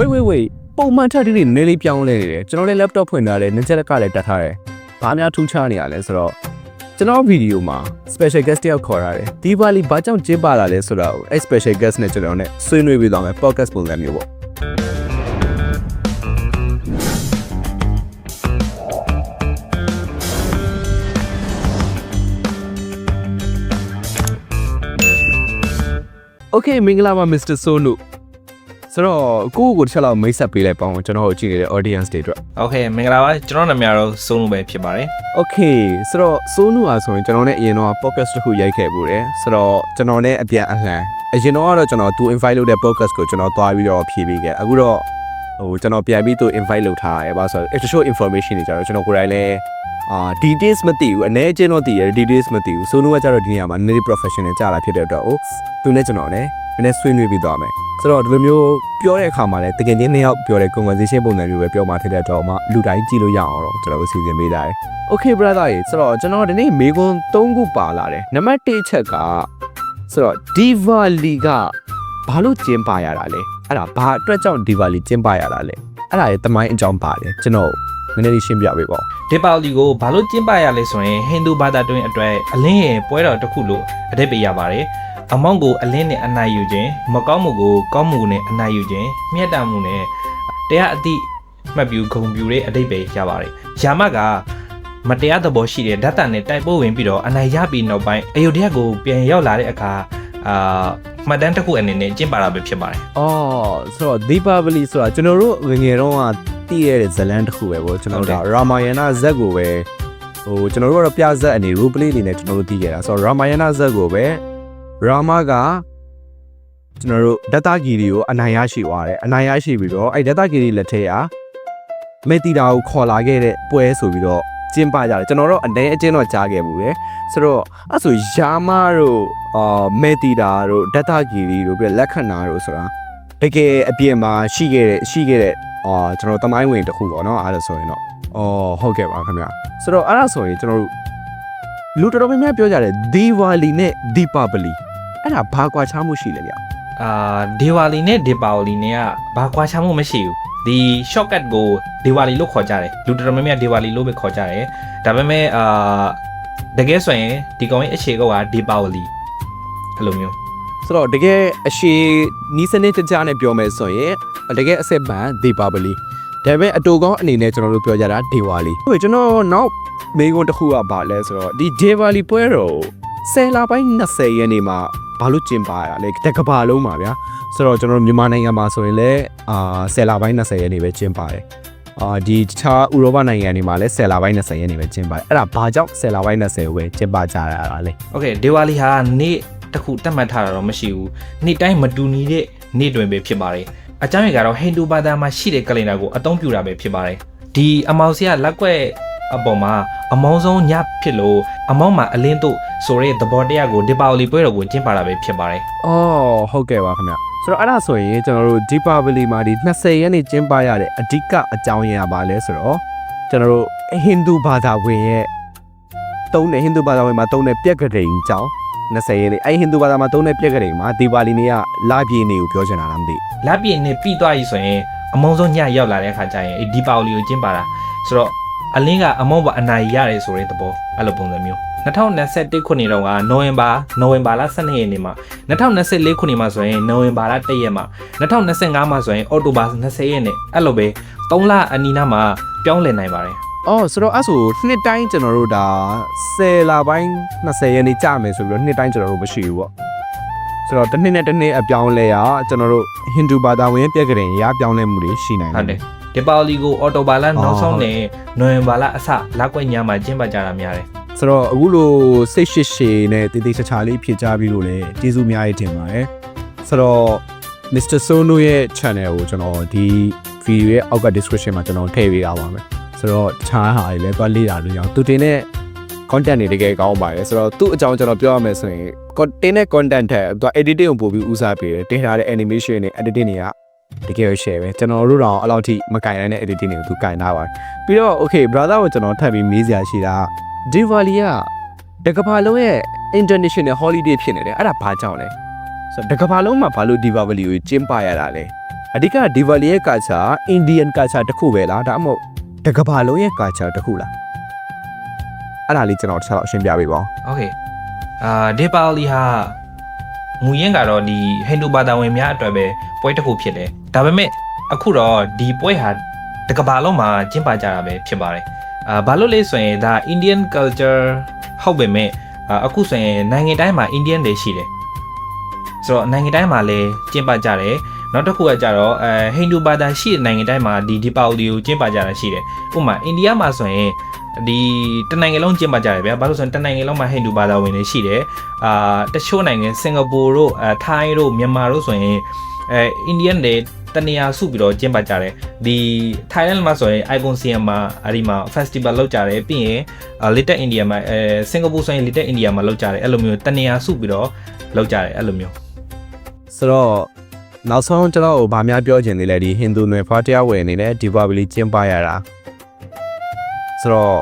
ဝေးဝေးဝေးပုံမှန်ထက်ဒီနေ့နည်းနည်းလေးပြောင်းလဲနေတယ်ကျွန်တော်လည်း laptop ဖွင့်ထားတယ်နင်းချက်ကလည်းတက်ထားတယ်ဘာများထူးခြားနေရလဲဆိုတော့ကျွန်တော်ဗီဒီယိုမှာ special guest တယောက်ခေါ်ရတယ်ဒီပါလီဘာကြောင့်ကျင်းပလာလဲဆိုတော့အဲ့ special guest နဲ့ကျွန်တော်နဲ့ဆွေးနွေးပြီးသွားမယ် podcast ပုံစံမျိုးပေါ့ Okay မင်္ဂလာပါ Mr. Sonu ဆိုတော့ကိုယ့်ကိုတစ်ချက်လောက်မိတ်ဆက်ပေးလိုက်ပါအောင်ကျွန်တော်တို့ကြည့်နေတဲ့ audience တွေအတွက် Okay မင်္ဂလာပါကျွန်တော်နာမည်ကတော့စိုးနုပဲဖြစ်ပါတယ် Okay ဆိုတော့စိုးနုอ่ะဆိုရင်ကျွန်တော်နဲ့အရင်တော့ podcast တစ်ခုရိုက်ခဲ့ဘူးတယ်ဆိုတော့ကျွန်တော်နဲ့အပြန်အလှန်အရင်တော့ကတော့ကျွန်တော်သူ invite လုပ်တဲ့ podcast ကိုကျွန်တော်သွားပြီးတော့ဖြေပေးခဲ့အခုတော့ ဟိုကျွန်တော်ပြန်ပြီး तू invite လုပ်ထားရဲပါဆိုတော့ extra show information တွေကြတော့ကျွန်တော်ကိုယ်တိုင်လည်းအာ details မသိဘူးအနေချင်းတော့သိရတယ် details မသိဘူး Sonu ကကြတော့ဒီနေရာမှာနည်းနည်း professional ကြာလာဖြစ်တဲ့အတွက်ဟိုသူနဲ့ကျွန်တော်နဲ့နည်းနည်းဆွေးနွေးပြီးသွားမယ်ဆိုတော့ဒီလိုမျိုးပြောတဲ့အခါမှာလည်းတကယ်ချင်းနှစ်ယောက်ပြောတဲ့ conversation ပုံစံမျိုးပဲပြောမှဖြစ်တဲ့အတွက်မှလူတိုင်းကြည့်လို့ရအောင်တော့ကျွန်တော်တို့စီစဉ်ပေးတာရယ် Okay brother ရေဆိုတော့ကျွန်တော်ဒီနေ့မေကွန်း၃ခုပါလာတယ်နံပါတ်၁ချက်ကဆိုတော့ Diwali ကဘာလို့ကျင်းပရတာလဲ အဲ့ဒါဘာအတွက်ကြောင့် Diwali ကျင်းပရတာလဲအဲ့ဒါရဲ့တမိုင်းအကြောင်းပါတယ်ကျွန်တော်နည်းနည်းလေးရှင်းပြပေးပါဦးဒီပါလီကိုဘာလို့ကျင်းပရလဲဆိုရင်ဟိန္ဒူဘာသာတွင်အတွက်အလင်းရဲ့ပွဲတော်တစ်ခုလို့အဓိပ္ပာယ်ရပါတယ်အမောင်းကိုအလင်းနဲ့အနိုင်ယူခြင်းမကောင်းမှုကိုကောင်းမှုနဲ့အနိုင်ယူခြင်းမြတ်တာမှုနဲ့တရားအသည့်မှတ်ပြုဂုံပြူတဲ့အဓိပ္ပာယ်ရပါတယ်ယာမကမတရားသဘောရှိတဲ့ဓာတ်တန်နဲ့တိုက်ပို့ဝင်ပြီးတော့အနိုင်ရပြီးနောက်ပိုင်းအယုဒ္ဓယကိုပြန်ရောက်လာတဲ့အခါအာ မှတ်တမ်းတစ်ခုအနေနဲ့ကျင်းပတာပဲဖြစ်ပါတယ်အော်ဆိုတော့ Diwali ဆိုတာကျွန်တော်တို့ငယ်ငယ်တုန်းကတည်ရတဲ့ဇတ်လန်တစ်ခုပဲပေါ့ကျွန်တော်တို့က Ramayana ဇက်ကိုပဲဟိုကျွန်တော်တို့ကတော့ပြဇက်အနေ role play အနေနဲ့ကျွန်တော်တို့တည်ခဲ့တာဆိုတော့ Ramayana ဇက်ကိုပဲ Rama ကကျွန်တော်တို့ဒတ္တဂီရီကိုအနိုင်ရရှိသွားတယ်အနိုင်ရရှိပြီးတော့အဲ့ဒတ္တဂီရီလက်ထဲကမေတီတာကိုခေါ်လာခဲ့တဲ့ပွဲဆိုပြီးတော့ ကျင်းပကြတယ်ကျွန်တော်တို့အနေအချင်းတော့ကြားခဲ့ဘူးလေဆိုတော့အဲ့ဆိုယာမတို့အာမေတီတာတို့ဒတ္တဂီရီတို့ပြီးတော့လက်ခဏာတို့ဆိုတာတကယ်အပြင်မှာရှိခဲ့တဲ့ရှိခဲ့တဲ့အာကျွန်တော်တမိုင်းဝင်တစ်ခုပေါ့နော်အဲ့ဒါဆိုရင်တော့အော်ဟုတ်ကဲ့ပါခင်ဗျာဆိုတော့အဲ့ဒါဆိုရင်ကျွန်တော်တို့လူတော်တော်များများပြောကြတယ် Diwali နဲ့ Deepavali အဲ့ဒါဘာကွာခြားမှုရှိလဲဗျအာဒေဝါလီနဲ့ဒေပါဝလီနဲ့ကဘာကွာခြားမှုမရှိဘူး ဒီ shortcut ကိုဒေဝါလီလို့ခေါ်ကြတယ်လူတော်တော်များများဒေဝါလီလို့ပဲခေါ်ကြတယ်ဒါပေမဲ့အာတကယ်ဆိုရင်ဒီကောင်ရဲ့အခြေကောကဒေပါဝလီအဲ့လိုမျိုးဆိုတော့တကယ်အရှိနီးစနစ်တကျနဲ့ပြောမယ်ဆိုရင်တကယ်အစစ်ပန် Deepavali ဒါပေမဲ့အတူကောင်းအနေနဲ့ကျွန်တော်တို့ပြောကြတာ Diwali ဟိုကျွန်တော်နောက်မေးခွန်းတစ်ခုကပါလဲဆိုတော့ဒီ Diwali ပွဲတော်ဆယ်လပိုင်း20ရက်နေ့မှာ ဘာလို့ကျင်းပရတာလဲတကဘာလုံးပါဗျာဆိုတော့ကျွန်တော်တို့မြန်မာနိုင်ငံမှာဆိုရင်လည်းအာဆယ်လပိုင်း20ရက်နေ့ပဲကျင်းပါတယ်အာဒီတခြားဥရောပနိုင်ငံတွေမှာလည်းဆယ်လပိုင်း20ရက်နေ့ပဲကျင်းပါတယ်အဲ့ဒါဘာကြောင့်ဆယ်လပိုင်း20ကိုပဲကျင်းပကြရတာလဲ โอเคဒေဝါလီဟာနေ့တစ်ခုတတ်မှတ်ထားတာတော့မရှိဘူးနေ့တိုင်းမတူညီတဲ့နေ့တွင်ပဲဖြစ်ပါတယ်အကြောင်းရင်းကတော့ဟိန္ဒူဘာသာမှာရှိတဲ့ကလင်ဒါကိုအသုံးပြုတာပဲဖြစ်ပါတယ်ဒီအမောင်စရလက်ကွက် အပေါ်မှာအမောင်းဆုံးညဖြစ်လို့အမောင်းမှာအလင်းတို့ဆိုတဲ့သဘောတရားကိုဒီပါဝလီပွဲတော်ကိုကျင်းပတာပဲဖြစ်ပါတယ်အော်ဟုတ်ကဲ့ပါခင်ဗျဆိုတော့အဲ့ဒါဆိုရင်ကျွန်တော်တို့ Deepavali မှာဒီ20ရက်နေ့ကျင်းပရတဲ့အဓိကအကြောင်းရင်းကပါလဲဆိုတော့ကျွန်တော်တို့ဟိန္ဒူဘာသာဝင်ရဲ့တုံးတဲ့ဟိန္ဒူဘာသာဝင်မှာတုံးတဲ့ပြက်ကလေးကြောင်း20ရက်နေ့အဲ့ဟိန္ဒူဘာသာမှာတုံးတဲ့ပြက်ကလေးမှာ Deepavali နေ့ကလာပြည့်နေ့ကိုပြောချင်တာလားမသိလပြည့်နဲ့ပြီးသွားပြီဆိုရင်အမောင်းဆုံးညရောက်လာတဲ့အခါကျရင်ဒီပါဝလီကိုကျင်းပတာဆိုတော့ အလင်းကအမောင်းပါအနိုင်ရတယ်ဆိုတဲ့သဘောအဲ့လိုပုံစံမျိုး2021ခုနှစ်တုန်းကနိုဝင်ဘာနိုဝင်ဘာလ12ရက်နေ့မှာ2024ခုနှစ်မှာဆိုရင်နိုဝင်ဘာလ1ရက်မှာ2025မှာဆိုရင်အော်တိုဘာ20ရက်နေ့အဲ့လိုပဲ3လအနီးနားမှာပြောင်းလဲနိုင်ပါတယ်အော်ဆိုတော့အဲ့ဆိုနှစ်တိုင်းကျွန်တော်တို့ဒါ10လပိုင်း20ရက်နေ့ကြာမယ်ဆိုပြီးတော့နှစ်တိုင်းကျွန်တော်တို့မရှိဘူးပေါ့ဆိုတော့တစ်နှစ်နဲ့တစ်နှစ်အပြောင်းလဲရကျွန်တော်တို့ဟိန္ဒူဘာသာဝင်ပြက်ကလေးရပြောင်းလဲမှုတွေရှိနိုင်ဟုတ်တယ် ဒီပါဝလီကိုအော်တိုဘာလနောက်ဆုံးနဲ့နိုဝင်ဘာလအစလောက်ွက်ညမှာကျင်းပကြတာများတယ်ဆိုတော့အခုလိုစိတ်ရှိရှိနဲ့တည်တည်ချာချာလေးဖြည့်ကြပြီးလို့လည်းကျေးဇူးအများကြီးတင်ပါတယ်ဆိုတော့ Mr. Sono ရဲ့ channel ကိုကျွန်တော်ဒီဗီဒီယိုရဲ့အောက်က description မှာကျွန်တော်ထည့်ပေးထားပါမယ်ဆိုတော့တခြားဟာတွေလည်းတွားလေ့လာလို့ရအောင်သူတင်တဲ့ content တွေတကယ်ကောင်းပါတယ်ဆိုတော့သူ့အကြောင်းကျွန်တော်ပြောရမယ်ဆိုရင် content နဲ့ content ထက်သူ editing ကိုပို့ပြီးဦးစားပေးတယ်တင်ထားတဲ့ animation တွေ editing တွေက တကယ်ရှယ်ပဲကျွန်တော်တို့တော့အဲ့လောက်ထိမကင်နိုင်တဲ့ editing တွေကိုသူကင်ထားပါတယ်ပြီးတော့ okay brother ကိုကျွန်တော်ထပ်ပြီးမေးစရာရှိတာ Diwali ကတကဘာလုံးရဲ့ international holiday ဖြစ်နေတယ်အဲ့ဒါဘာကြောင့်လဲဆိုတော့တကဘာလုံးမှာဘာလို့ Diwali ကိုကျင်းပရတာလဲအဓိက Diwali ရဲ့ culture Indian culture တစ်ခုပဲလားဒါမှမဟုတ်တကဘာလုံးရဲ့ culture တစ်ခုလားအဲ့ဒါလေးကျွန်တော်တစ်ချက်တော့အရှင်းပြပေးပါဦး okay အာ Diwali ဟာ မူရင်းကတော့ဒီဟိန္ဒူဘာသာဝင်များအတွက်ပဲပွဲတစ်ခုဖြစ်တယ်ဒါပေမဲ့အခုတော့ဒီပွဲဟာတစ်ကမ္ဘာလုံးမှာကျင်းပကြတာပဲဖြစ်ပါတယ်အာဘာလို့လဲဆိုရင်ဒါ Indian culture ဟုတ်ပေမဲ့အာအခုဆိုရင်နိုင်ငံတိုင်းမှာ Indian တွေရှိတယ်ဆိုတော့နိုင်ငံတိုင်းမှာလည်းကျင်းပကြတယ် နောက်တစ်ခုကကြတော့အဲဟိန္ဒူဘာသာရှိတဲ့နိုင်ငံတိုင်းမှာဒီဒီပါလီကိုကျင်းပကြတာရှိတယ်ဥပမာအိန္ဒိယမှာဆိုရင်ဒီတနိုင်ငံလုံးကျင်းပကြတယ်ဗျာဘာလို့လဲဆိုရင်တနိုင်ငံလုံးမှာဟိန္ဒူဘာသာဝင်တွေရှိတယ်အာတချို့နိုင်ငံစင်ကာပူတို့အဲထိုင်းတို့မြန်မာတို့ဆိုရင်အဲအိန္ဒိယန်တွေတနေရာစုပြီးတော့ကျင်းပကြတယ်ဒီ Thailand မှာဆိုရင် Icon Siam မှာအဒီမှာ festival လုပ်ကြတယ်ပြီးရင် Little India မှာအဲစင်ကာပူဆိုရင် Little India မှာလုပ်ကြတယ်အဲ့လိုမျိုးတနေရာစုပြီးတော့လုပ်ကြတယ်အဲ့လိုမျိုးဆိုတော့ နောက်ဆုံးကျွန်တော်တို့ဗာများပြောချင်သေးလဲဒီဟိန္ဒူနယ်ဖွားတရားဝင်နေတဲ့ Diwali ကျင်းပရတာဆိုတော့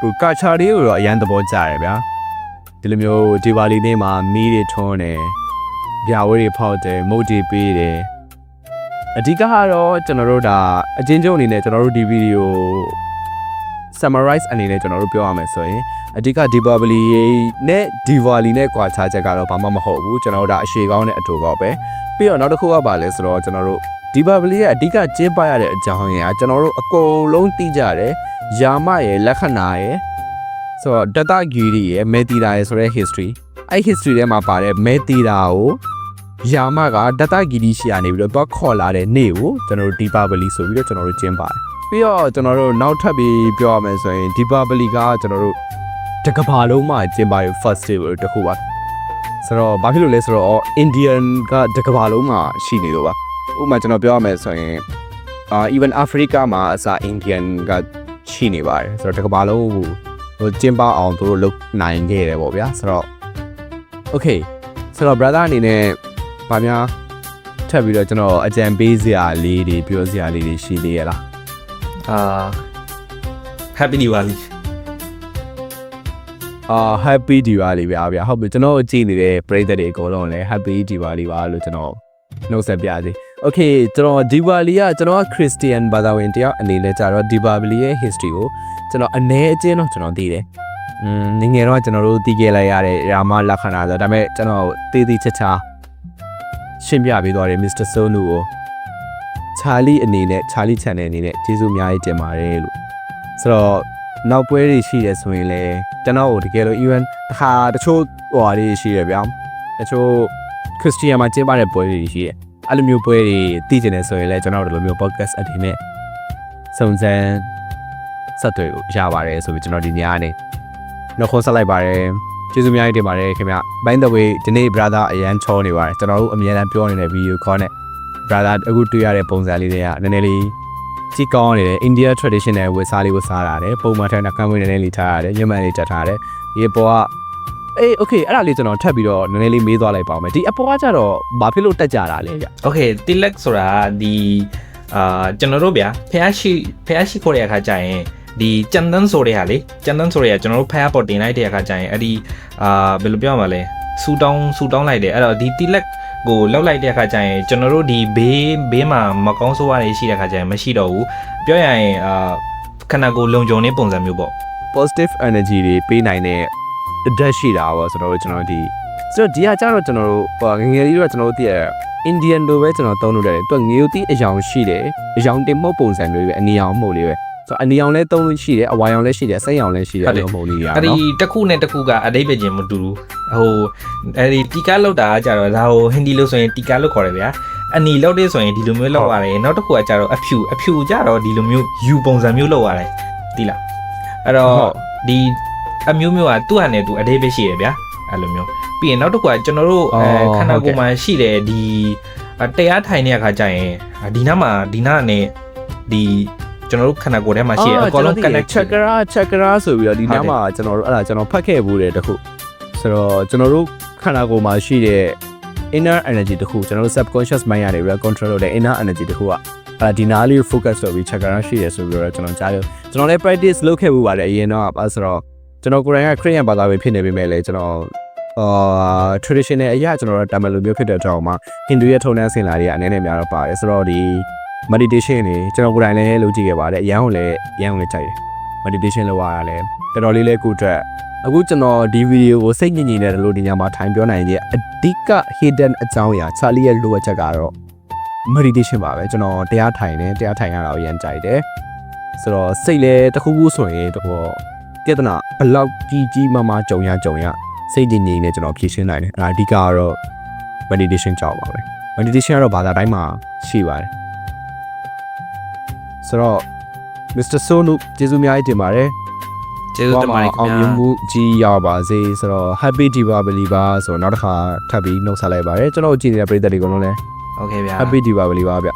ဟို culture လေးကိုတော့အရန်သဘောကျတယ်ဗျာဒီလိုမျိုး Diwali နေ့မှာမီးတွေထွန်းတယ်ပြာဝဲတွေဖောက်တယ်မုတ်တွေပေးတယ်အဓိကကတော့ကျွန်တော်တို့ဒါအချင်းချင်းအနေနဲ့ကျွန်တော်တို့ဒီဗီဒီယို summarize အနေနဲ့ကျွန်တော်တို့ပြောရမယ်ဆိုရင်အဓိက Diwali နဲ့ Diwali နဲ့ကွာခြားချက်ကတော့ဘာမှမဟုတ်ဘူးကျွန်တော်တို့ဒါအရှိကောင်းတဲ့အတူကောပဲပြီးတော့နောက်တစ်ခုကပါလဲဆိုတော့ကျွန်တော်တို့ Diwali ရဲ့အဓိကကျင်းပရတဲ့အကြောင်းရင်းကကျွန်တော်တို့အကုန်လုံးသိကြတယ်ယာမရဲ့လက္ခဏာရဲ့ဆိုတော့တတဂီရီရဲ့မေတီတာရဲ့ဆိုတဲ့ history အဲ့ history ထဲမှာပါတဲ့မေတီတာကိုယာမကဒတဂီရီရှိရနေပြီးတော့သွားခေါ်လာတဲ့နေ့ကိုကျွန်တော်တို့ Diwali ဆိုပြီးတော့ကျွန်တော်တို့ကျင်းပါတယ် ပြီးတော့ကျွန်တော်တို့နောက်ထပ်ပြီးပြောရမယ်ဆိုရင် Diwali ကကျွန်တော်တို့တစ်ကမ္ဘာလုံးမှာကျင်းပရ festival တစ်ခုပါဆိုတော့ဘာဖြစ်လို့လဲဆိုတော့ Indian ကတစ်ကမ္ဘာလုံးမှာရှိနေလို့ပါဥပမာကျွန်တော်ပြောရမယ်ဆိုရင်အာ even Africa မှာအစား Indian ကရှိနေပါတယ်ဆိုတော့တစ်ကမ္ဘာလုံးကိုဟိုကျင်းပအောင်သူတို့လုပ်နိုင်ခဲ့တယ်ပေါ့ဗျာဆိုတော့ okay ဆိုတော့ brother အနေနဲ့ဗာများထပ်ပြီးတော့ကျွန်တော်အကြံပေးစရာလေးတွေပြောစရာလေးတွေရှိသေးရလား အာ Happy Diwali အာ happy Diwali ဗျာဗျာဟုတ်ပြီကျွန်တော်ကြည့်နေတဲ့ပရိသတ်တွေအကုန်လုံးလည်း happy Diwali ပါလို့ကျွန်တော်နှုတ်ဆက်ပြစီ Okay ကျွန်တော် Diwali ကကျွန်တော်က Christian ဘာသာဝင်တယောက်အနေနဲ့ကြတော့ Diwali ရဲ့ history ကိုကျွန်တော်အနေအချင်းတော့ကျွန်တော်သိတယ်။อืมငယ်ငယ်တော့ကျွန်တော်တို့သိခဲ့လိုက်ရတဲ့ရာမလက္ခဏာဆိုဒါပေမဲ့ကျွန်တော်တေးသေးချာချာရှင်းပြပေးသွားတယ် Mr. Sonu ကို Charlie အနေနဲ့ Charlie Channel အနေနဲ့ကျေးဇူးအများကြီးတင်ပါတယ်လို့ဆိုတော့နောက်ပွဲတွေရှိတယ်ဆိုရင်လည်းကျွန်တော်တို့တကယ်လို့ even တစ်ခါတချို့ဟိုဟာတွေရှိရဗျာတချို့ Christian မှာကျင်းပတဲ့ပွဲတွေရှိတယ်အဲ့လိုမျိုးပွဲတွေသိကျင်နေဆိုရင်လည်းကျွန်တော်တို့ဒီလိုမျိုး podcast အတင်းနဲ့စုံစမ်းဆက်သွယ်ရပါတယ်ဆိုပြီးကျွန်တော်ဒီညကနေနှုတ်ခွန်းဆက်လိုက်ပါတယ်ကျေးဇူးအများကြီးတင်ပါတယ်ခင်ဗျ by the way ဒီနေ့ brother အရန်ချောနေပါတယ်ကျွန်တော်တို့အများအားပြောနေတဲ့ video call နဲ့ brother အခုတွေ့ရတဲ့ပုံစံလေးတွေကနည်းနည်းလေးကြည့်ကောင်းနေတယ် India traditional ဝတ်စားလေးဝတ်စားတာတယ်ပုံမှန်ထက်နှကမ်းဝင်းနည်းနည်းလေးထားရတယ်ညမန်လေးတက်ထားတယ်ဒီအပေါ်ကအေး okay အဲ့ဒါလေးကျွန်တော်ထပ်ပြီးတော့နည်းနည်းလေးမေးသွားလိုက်ပါမယ်ဒီအပေါ်ကကြတော့ဘာဖြစ်လို့တက်ကြတာလဲဗျ okay တိလက်ဆိုတာဒီအာကျွန်တော်တို့ဗျာဖះရှိဖះရှိခေါ်တဲ့အခါကျရင်ဒီကျန်တန်းဆိုတဲ့ဟာလေကျန်တန်းဆိုတဲ့ဟာကျွန်တော်တို့ဖះပေါ်တင်လိုက်တဲ့အခါကျရင်အဲ့ဒီအာဘယ်လိုပြောရမလဲဆူတောင်းဆူတောင်းလိုက်တယ်အဲ့တော့ဒီတိလက်ကိုလောက်လိုက်တဲ့အခါကျရင်ကျွန်တော်တို့ဒီဘေးဘေးမှာမကောင်းဆိုးရတွေရှိတဲ့အခါကျရင်မရှိတော့ဘူးပြောရရင်အာခန္ဓာကိုယ်လုံခြုံတဲ့ပုံစံမျိုးပေါ့ positive energy တွေပေးနိုင်တဲ့ debt ရှိတာပေါ့ဆိုတော့ကျွန်တော်ဒီဆိုတော့ဒီကကြတော့ကျွန်တော်တို့ဟိုငယ်ငယ်လေးတော့ကျွန်တော်တို့သိရ Indian လိုပဲကျွန်တော်သုံးလို့ရတယ်သူကငေဦးတီးအယောင်ရှိတယ်အယောင်တင်မှုတ်ပုံစံမျိုးပဲအနီအောင်မှုတ်လေးပဲ ဆိုတော့အနီအောင်လည်းသုံးလို့ရှိတယ်အဝါရောင်လည်းရှိတယ်စိတ်ရောင်လည်းရှိတယ်အဲ့လိုမှုတ်လေးရအဲ့ဒီနော်တစ်ခုနဲ့တစ်ခုကအတိတ်ပဲချင်းမတူဘူးဟိုအဲ့ဒီတီကာလောက်တာကကြတော့ဒါဟိုဟင်ဒီလို့ဆိုရင်တီကာလို့ခေါ်တယ်ဗျာအနီလောက်တဲ့ဆိုရင်ဒီလိုမျိုးလောက်ရတယ်နောက်တစ်ခုကကြတော့အဖြူအဖြူကြတော့ဒီလိုမျိုးယူပုံစံမျိုးလောက်ရတယ်တိလားအဲ့တော့ဒီအမျိုးမျိုးကသူ့ဟာနဲ့သူအတိတ်ပဲရှိတယ်ဗျာအဲ့လိုမျိုးပြီးရင်နောက်တစ်ခုကကျွန်တော်တို့အဲခန္ဓာကိုယ်မှာရှိတယ်ဒီတရားထိုင်တဲ့အခါကျရင်ဒီနားမှာဒီနားနဲ့ဒီ ကျွန်တော်တို့ခန္ဓာကိုယ်ထဲမှာရှိရအကောလုံး connect chakra chakra ဆိုပြီးတော့ဒီဟုတ်နားတယ်မှာကျွန်တော်တို့အဲ့ဒါကျွန်တော်ဖတ်ခဲ့ဘူးတယ်တခုဆိုတော့ကျွန်တော်တို့ခန္ဓာကိုယ်မှာရှိတဲ့ inner energy တခုကျွန်တော်တို့ subconscious mind ရတယ်ပြီးတော့ control လုပ်တဲ့ inner energy တခုကအဲ့ဒီနားလေး focus လုပ်ပြီး chakra ရှိတယ်ဆိုပြီးတော့ကျွန်တော်ကြားရကျွန်တော်လည်း practice လုပ်ခဲ့မှုပါတယ်အရင်တော့အဲဆိုတော့ကျွန်တော်ကိုယ်တိုင်က Korean ဘာသာဝင်ဖြစ်နေပေမဲ့လည်းကျွန်တော်ဟအာ traditional အရာကျွန်တော်တို့တာမန်လိုမျိုးဖြစ်တဲ့အကြောင်းမှာ Hindu ရဲ့ထုံးတမ်းစင်လာတွေကအနေနဲ့များတော့ပါတယ်ဆိုတော့ဒီ meditation တွေကျွန်တော်ကိုယ်တိုင်လည်းလုပ်ကြည့်ခဲ့ပါတယ်အရန်ကိုလည်းအရန်ကိုလည်းကြိုက်တယ် meditation လုပ်ရတာလည်းတော်တော်လေးလည်းကိုယ့်အတွက်အခုကျွန်တော်ဒီဗီဒီယိုကိုစိတ်ညစ်ညစ်နေတဲ့လို့ဒီညမှာထိုင်ပြောနိုင်ရဲ့အဓိက hidden အကြောင်းအရာ Charlie ရဲ့လိုအပ်ချက်ကတော့ meditation ပါပဲကျွန်တော်တရားထိုင်တယ်တရားထိုင်ရတာကိုအရန်ကြိုက်တယ်ဆိုတော့စိတ်လည်းတစ်ခုခုဆိုရင်တော့ပြဿနာဘယ်လောက်ကြီးကြီးမားမားကြုံရကြုံရစိတ်ညစ်ညစ်နဲ့ကျွန်တော်ဖြေရှင်းနိုင်တယ်အဲ့ဒါအဓိကကတော့ meditation ကြောက်ပါပဲ meditation ကတော့ဘာသာတိုင်းမှာရှိပါတယ် ဆိုတော့ Mr. Sonu ကျေးဇူးအများကြီးတင်ပါတယ် ကျေးဇူးတင်ပါတယ်ခင် အောင် ဗျာ မြင်မှုကြီးရပါစေဆိုတော့ Happy Diwali ပါဆိုတော့နောက်တစ်ခါထပ်ပြီးနှုတ်ဆက်လိုက်ပါတယ်ကျွန်တော်ကြည့်နေတဲ့ပရိသတ်တွေကတော့လည်း โอเคဗျာ Happy Diwali ပါဗျ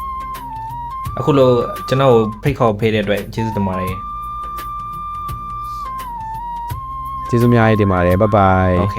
အခုလို့ကျွန်တော်ကိုဖိတ်ခေါ်ဖေးတဲ့အတွက်ကျေးဇူးတင်ပါတယ် ကျေးဇူးအများကြီးတင်ပါတယ် bye bye โอเค